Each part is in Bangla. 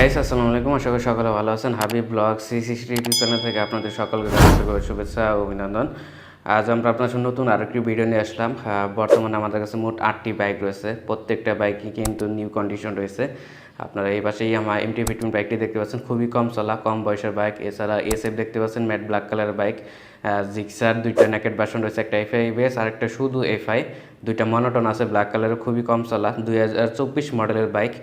গাইস আসসালামু আলাইকুম। আশা করি সকলে ভালো আছেন। Habib blog CC YouTube channel থেকে আপনাদের সকলকে জানাচ্ছি শুভেচ্ছা ও অভিনন্দন। আজ আমরা আপনার জন্য নতুন আরেকটি ভিডিও নিয়ে আসলাম। বর্তমানে আমাদের কাছে মোট আটটি বাইক রয়েছে। প্রত্যেকটা বাইকই কিন্তু নিউ কন্ডিশন রয়েছে। আপনারা এই পাশেই আমার এমটি ফিফটিন বাইকটি দেখতে পাচ্ছেন। খুবই কম চলা, কম বয়সের বাইক এছাড়া এসএফ দেখতে পাচ্ছেন ম্যাট ব্ল্যাক কালারের বাইক জিক্সার দুইটা নেকেট ভার্সন রয়েছে, একটা এফআই বেস আর একটা শুধু এফআই দুইটা মনোটন আছে ব্ল্যাক কালারের খুবই কম চলা। দুই হাজার চব্বিশ মডেলের bike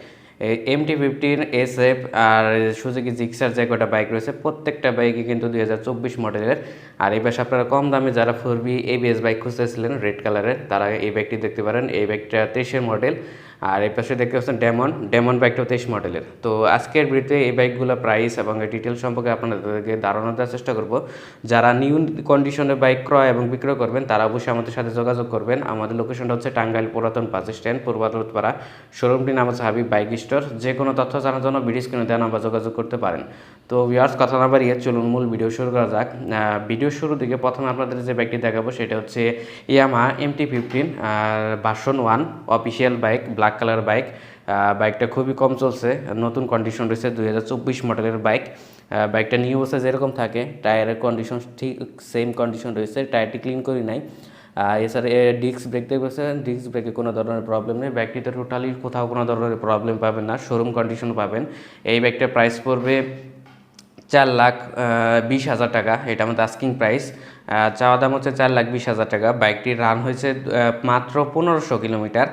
MT fifteen S F আর সুজুকি জিক্সার যে কটা বাইক রয়েছে, প্রত্যেকটা বাইকই কিন্তু দুই হাজার চব্বিশ মডেলের আর এই পাশে আপনারা কম দামে যারা ফোর বি এবিএস বাইক খুঁজতেছিলেন রেড কালারের তারা এই বাইকটি দেখতে পারেন। এই বাইকটা তেইশের মডেল আর এই পাশে দেখতে পাচ্ছেন ডেমন ডেমন বাইকটা তেইশ মডেলের। তো আজকের ভিডিওতে এই বাইকগুলো প্রাইস এবং ডিটেল সম্পর্কে আপনাদেরকে ধারণা দেওয়ার চেষ্টা করব। যারা নিউ কন্ডিশনের বাইক ক্রয় এবং বিক্রয় করবেন, তারা অবশ্যই আমাদের সাথে যোগাযোগ করবেন। আমাদের লোকেশনটা হচ্ছে টাঙ্গাইল পুরাতন বাস স্ট্যান্ড পূর্বাদরপাড়া শোরুমটির নাম হচ্ছে হাবিব বাইক স্টোর যে কোনো তথ্য জানার জন্য ভিডিও স্ক্রিনে দেওয়া নাম্বার যোগাযোগ করতে পারেন। তো ভিউয়ার্স কথা না বাড়িয়ে চলুন মূল ভিডিও শুরু করা যাক। ভিডিও শুরু দিকে প্রথমে আপনাদের যে বাইকটি দেখাবো, সেটা হচ্ছে Yamaha MT fifteen version one official bike black colour bike বাইকটা খুবই কম চলছে, নতুন কন্ডিশন রয়েছে দুই হাজার চব্বিশ মডেলের বাইক বাইকটা নিউ বসে যেরকম থাকে টায়ারের কন্ডিশন ঠিক সেম কন্ডিশন রয়েছে টায়ারটি ক্লিন করি নাই। এছাড়া ডিস্ক ব্রেক দেখতে ডিস্ক ব্রেকে কোনো ধরনের প্রবলেম নেই। বাইকটিতে টোটালি কোথাও কোনো ধরনের প্রবলেম পাবেন না শোরুম কন্ডিশন পাবেন। এই বাইকটার প্রাইস পড়বে চার লাখ বিশ হাজার টাকা। এটা আমাদের আস্কিং প্রাইস চাওয়া দাম হচ্ছে চার লাখ বিশ হাজার টাকা। বাইকটির রান হয়েছে মাত্র পনেরোশো কিলোমিটার।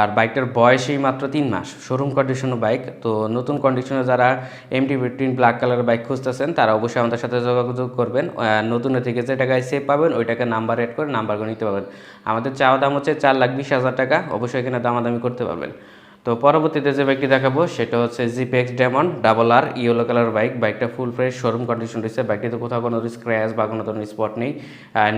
আর বাইকটার বয়সই মাত্র তিন মাস। শোরুম কন্ডিশন বাইক তো নতুন কন্ডিশনে যারা এমটি ফিফটিন ব্ল্যাক কালারের বাইক খুঁজতেছেন, তারা অবশ্যই আমাদের সাথে যোগাযোগ করবেন। নতুন থেকে যে টাকায় সেভ পাবেন ওই টাকা নাম্বার অ্যাড করে নাম্বারগুলো নিতে পারবেন। আমাদের চাওয়া দাম হচ্ছে চার লাখ বিশ হাজার টাকা। অবশ্যই এখানে দামাদামি করতে পারবেন। তো পরবর্তীতে যে বাইকটি দেখাবো, সেটা হচ্ছে GPX Demon double R yellow colour bike বাইকটা ফুল ফ্রেশ শোরুম কন্ডিশন রয়েছে। বাইকটিতে কোথাও কোনো স্ক্র্যাচ বা কোনো ধরনের স্পট নেই।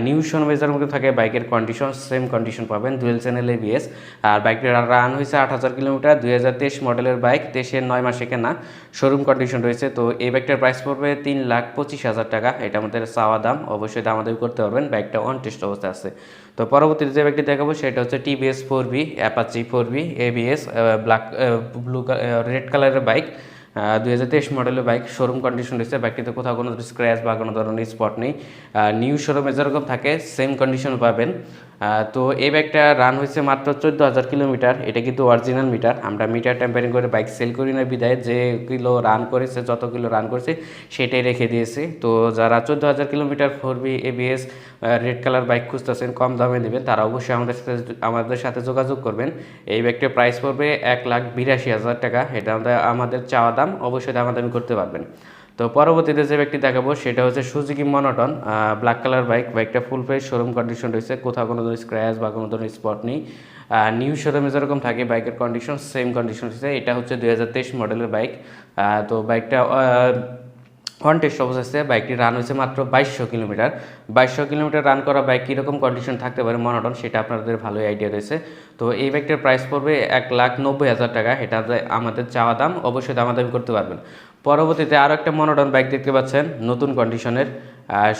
নিউ শোরুমের মধ্যে থাকে বাইকের কন্ডিশন সেম কন্ডিশন পাবেন ডুয়েল চ্যানেল এবিএস আর বাইকটির রান হয়েছে আট হাজার কিলোমিটার, দুই হাজার তেইশ মডেলের বাইক তেইশের নয় মাসে কেনা। শোরুম কন্ডিশন রয়েছে। তো এই বাইকটার প্রাইস পড়বে তিন লাখ পঁচিশ হাজার টাকা। এটা আমাদের চাওয়া দাম। অবশ্যই দামাদামি করতে পারবেন। বাইকটা অন টেস্ট অবস্থায় আছে। তো পরবর্তীতে যে বাইকটি দেখাবো সেটা হচ্ছে TVS four B Apache four B ABS black blue red কালারের বাইক দুই হাজার তেইশ মডেলের বাইক শোরুম কন্ডিশন রয়েছে। বাইকটিতে কোথাও কোনো স্ক্র্যাচ বা কোনো ধরনের স্পট নেই। নিউ শোরুমে যেরকম থাকে সেম কন্ডিশন পাবেন। তো এই ব্যাগটা রান হয়েছে মাত্র চোদ্দ হাজার কিলোমিটার। এটা কিন্তু অরিজিনাল মিটার আমরা মিটার টেম্পারিং করে বাইক সেল করি না বিদায় যে কিলো রান করেছে, যত কিলো রান করেছে, সেটাই রেখে দিয়েছে। তো যারা চোদ্দ হাজার kilometre four B ABS red colour bike খুঁজতেছেন, কম দামে নেবেন, তারা অবশ্যই আমাদের সাথে আমাদের সাথে যোগাযোগ করবেন। এই বাইকটার প্রাইস পড়বে এক লাখ বিরাশি হাজার টাকা। এটা আমাদের চাওয়া দাম। অবশ্যই দামাদামি করতে পারবেন। তো পরবর্তীতে যে ব্যক্তি দেখাবো, সেটা হচ্ছে Suzuki monotone black colour bike বাইকটা ফুল ফ্রেশ শোরুম কন্ডিশন রয়েছে, কোথাও কোনো ধরনের স্ক্র্যাচ বা কোনো ধরনের স্পট নেই। নিউ শোরুমে যেরকম থাকে বাইকের কন্ডিশন সেম কন্ডিশন রয়েছে। এটা হচ্ছে দুই হাজার তেইশ মডেলের বাইক তো বাইকটা অন টেস্ট অবস্থায় বাইকটি রান হয়েছে মাত্র বাইশশো কিলোমিটার। বাইশশো কিলোমিটার রান করা বাইক কীরকম কন্ডিশন থাকতে পারে মনোটন, সেটা আপনাদের ভালোই আইডিয়া রয়েছে। তো এই বাইকটার প্রাইস পড়বে এক লাখ নব্বই হাজার টাকা। এটা আমাদের চাওয়া দাম, অবশ্যই দামাদামি করতে পারবেন। পরবর্তীতে আরও একটা মনোটন বাইক দেখতে পাচ্ছেন, নতুন কন্ডিশনের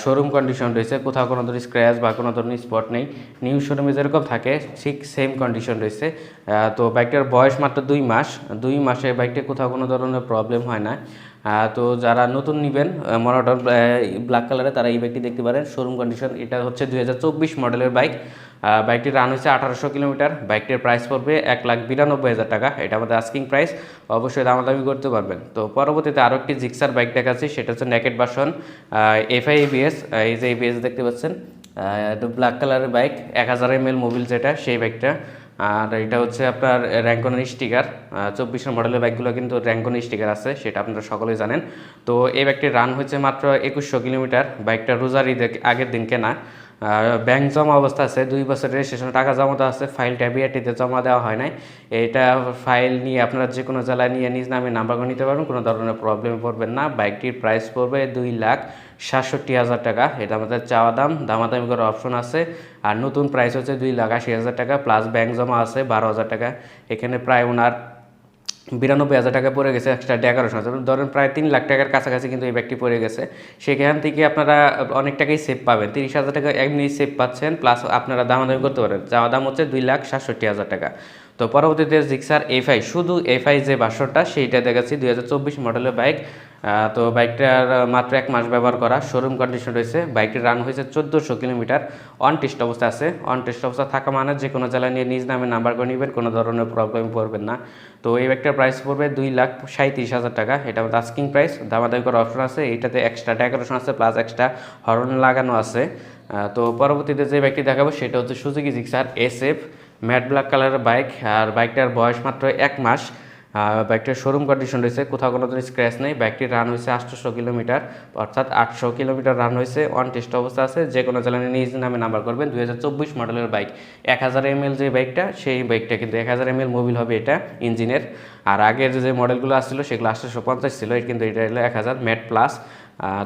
শোরুম কন্ডিশন রয়েছে, কোথাও কোনো ধরনের স্ক্র্যাচ বা কোনো ধরনের স্পট নেই নিউ শোরুমে যেরকম থাকে, ঠিক সেম কন্ডিশন রয়েছে। তো বাইকটার বয়স মাত্র দুই মাস, দুই মাসে বাইকটা কোথাও কোনো ধরনের প্রবলেম হয় না। তো যারা নতুন নেবেন মনোটন ব্ল্যাক কালারে তারা এই বাইকটি দেখতে পারেন। শোরুম কন্ডিশন এটা হচ্ছে দুই হাজার চব্বিশ মডেলের বাইক বাইকটির রান হয়েছে আঠারোশো কিলোমিটার। বাইকটির প্রাইস পড়বে এক লাখ বিরানব্বই হাজার টাকা। এটা আমাদের আস্কিং প্রাইস অবশ্যই দামাদামি করতে পারবেন। তো পরবর্তীতে আরও একটি জিক্সার বাইক দেখাচ্ছি, সেটা হচ্ছে নেকেট ভার্সন এফআই এবিএস এই যে এবিএস দেখতে পাচ্ছেন এটা ব্ল্যাক কালারের বাইক এক হাজার এম এল মোবিল যেটা, সেই বাইকটা আর এটা হচ্ছে আপনার র্যাঙ্কনের স্টিকার চব্বিশের মডেলের ব্যাগগুলো কিন্তু র্যাঙ্কনের স্টিকার আছে, সেটা আপনারা সকলেই জানেন। তো এই ব্যাগটির রান হয়েছে মাত্র একুশশো কিলোমিটার। বাইকটা রোজার আগের দিন কেনা ব্যাংক জমা অবস্থা আছে, দুই বছরের রেজিস্ট্রেশন টাকা জমা দেওয়া আছে ফাইলটা বিআরটিতে জমা দেওয়া হয় নাই। এটা ফাইল নিয়ে আপনারা যে কোনো জেলায় নিয়ে নিজ নামে নাম্বারগুলো নিতে পারবেন, কোনো ধরনের প্রবলেমে পড়বেন না। বাইকটির প্রাইস পড়বে দুই লাখ সাতষট্টি হাজার টাকা। এটা আমাদের চাওয়া দাম, দামাদামি করার অপশন আছে। আর নতুন প্রাইস হচ্ছে দুই লাখ আশি হাজার টাকা প্লাস ব্যাংক জমা আছে বারো হাজার টাকা। এখানে প্রায় ওনার বিরানব্বই হাজার টাকা পড়ে গেছে এক্সট্রা এগারোশো হাজার। ধরেন প্রায় তিন লাখ টাকার কাছাকাছি কিন্তু এই ব্যাগটি পড়ে গেছে। সেখান থেকে আপনারা অনেক টাকাই সেভ পাবেন। তিরিশ হাজার টাকা এমনি সেভ পাচ্ছেন প্লাস আপনারা দামাদামি করতে পারেন। যাওয়া দাম হচ্ছে দুই লাখ সাতষট্টি হাজার টাকা। তো পরবর্তীতে জিক্সার এফআই শুধু এফআই যে বাসরটা, সেইটা দেখাচ্ছি, দুই হাজার চব্বিশ মডেলের বাইক। তো বাইকটার মাত্র এক মাস ব্যবহার করা শোরুম কন্ডিশন রয়েছে। বাইকটির রান হয়েছে চোদ্দোশো কিলোমিটার অন টেস্ট অবস্থা আছে। অন টেস্ট অবস্থা থাকা মানে যে কোনো জেলায় নিয়ে নিজ নামে নাম্বার করে নেবেন, কোনো ধরনের প্রবলেম পড়বেন না। তো এই বাইকটার প্রাইস পড়বে দুই লাখ সাঁত্রিশ হাজার টাকা। এটা আমাদের আস্কিং প্রাইস দামাদামি করার অপশন আছে। এইটাতে এক্সট্রা ডেকোরেশন আছে প্লাস এক্সট্রা হর্ন লাগানো আছে। তো পরবর্তীতে যে বাইকটি দেখাবো, সেটা হচ্ছে Suzuki Gixxer S F matte black কালারের বাইক, আর বাইকটার বয়স মাত্র এক মাস। বাইকটার শোরুম কন্ডিশন রয়েছে, কোথাও কোনো ধরনের স্ক্র্যাচ নেই। বাইকটির রান হয়েছে আটশোশো কিলোমিটার, অর্থাৎ আটশো কিলোমিটার রান হয়েছে। অন টেস্ট অবস্থা আছে, যে কোনো চ্যানেলে নিজ নামে নাম্বার করবেন। দুই হাজার চব্বিশ মডেলের বাইক। এক হাজার এমএল যে বাইকটা, সেই বাইকটা কিন্তু এক হাজার এমএল মোবিল হবে এটা, ইঞ্জিনের। আর আগের যে মডেলগুলো আসছিল, সেগুলো আটশোশো পঞ্চাশ ছিল কিন্তু এটা হলো এক হাজার ম্যাট প্লাস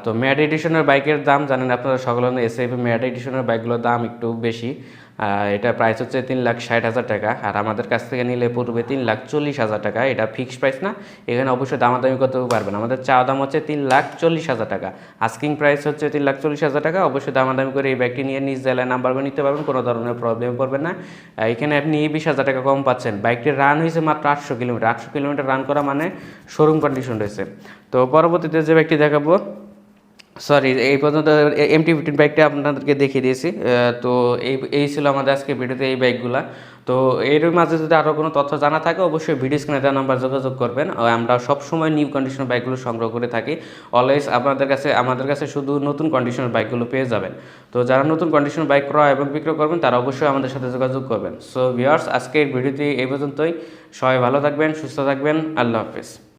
তো ম্যাট এডিশনের বাইকের দাম, জানেন আপনারা সকলে এস এফ ম্যাট এডিশনের বাইকগুলোর দাম একটু বেশি। এটা প্রাইস হচ্ছে তিন লাখ ষাট হাজার টাকা। আর আমাদের কাছ থেকে নিলে পড়বে তিন লাখ চল্লিশ হাজার টাকা। এটা ফিক্সড প্রাইস না? এখানে অবশ্যই দামাদামি করতে পারবেন। আমাদের চাওয়া দাম হচ্ছে তিন লাখ চল্লিশ হাজার টাকা। আস্কিং প্রাইস হচ্ছে তিন লাখ চল্লিশ হাজার টাকা। অবশ্যই দামাদামি করে এই ব্যাগটি নিয়ে নিজ জেলায় নাম্বার নিতে পারবেন। কোনো ধরনের প্রবলেম পড়বে না। এখানে আপনি বিশ হাজার টাকা কম পাচ্ছেন। বাইকটির রান হয়েছে মাত্র আটশো কিলোমিটার। আটশো কিলোমিটার রান করা মানে শোরুম কন্ডিশন রয়েছে। তো পরবর্তীতে যে ব্যাগটি দেখাবো সরি এই পর্যন্ত এমটি ফিফটিন বাইকটা আপনাদেরকে দেখিয়ে দিয়েছি। তো এই এই ছিল আমাদের আজকে ভিডিওতে এই বাইকগুলা তো এর মাঝে যদি আরও কোনো তথ্য জানা থাকে, অবশ্যই ভিডিও স্ক্রিনে দেওয়া নাম্বার যোগাযোগ করবেন। আমরা সবসময় নিউ কন্ডিশনের বাইকগুলো সংগ্রহ করে থাকি। অলওয়েজ আপনাদের কাছে, আমাদের কাছে শুধু নতুন কন্ডিশনের বাইকগুলো পেয়ে যাবেন। তো যারা নতুন কন্ডিশনের বাইক ক্রয় এবং বিক্রয় করবেন, তারা অবশ্যই আমাদের সাথে যোগাযোগ করবেন। সো ভিউয়ার্স আজকের ভিডিওটি এই পর্যন্তই। সবাই ভালো থাকবেন, সুস্থ থাকবেন। আল্লাহ হাফেজ।